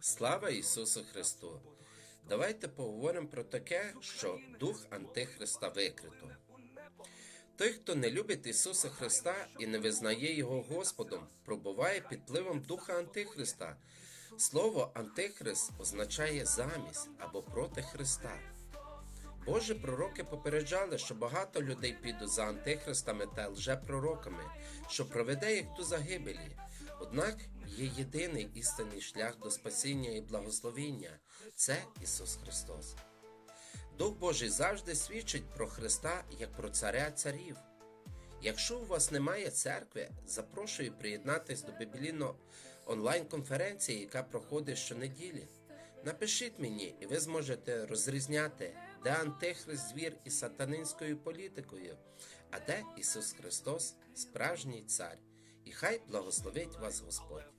Слава Ісусу Христу! Давайте поговоримо про таке, що дух Антихриста викрито. Той, хто не любить Ісуса Христа і не визнає Його Господом, пробуває під впливом Духа Антихриста. Слово Антихрист означає замість або проти Христа. Божі пророки попереджали, що багато людей підуть за антихристами та лжепророками, що проведе їх до загибелі. Однак є єдиний істинний шлях до спасіння і благословіння це Ісус Христос. Дух Божий завжди свідчить про Христа як про царя царів. Якщо у вас немає церкви, запрошую приєднатись до біблійно онлайн-конференції, яка проходить щонеділі. Напишіть мені, і ви зможете розрізняти, де антихрист звір із сатанинською політикою, а де Ісус Христос, справжній цар. І хай благословить вас Господь.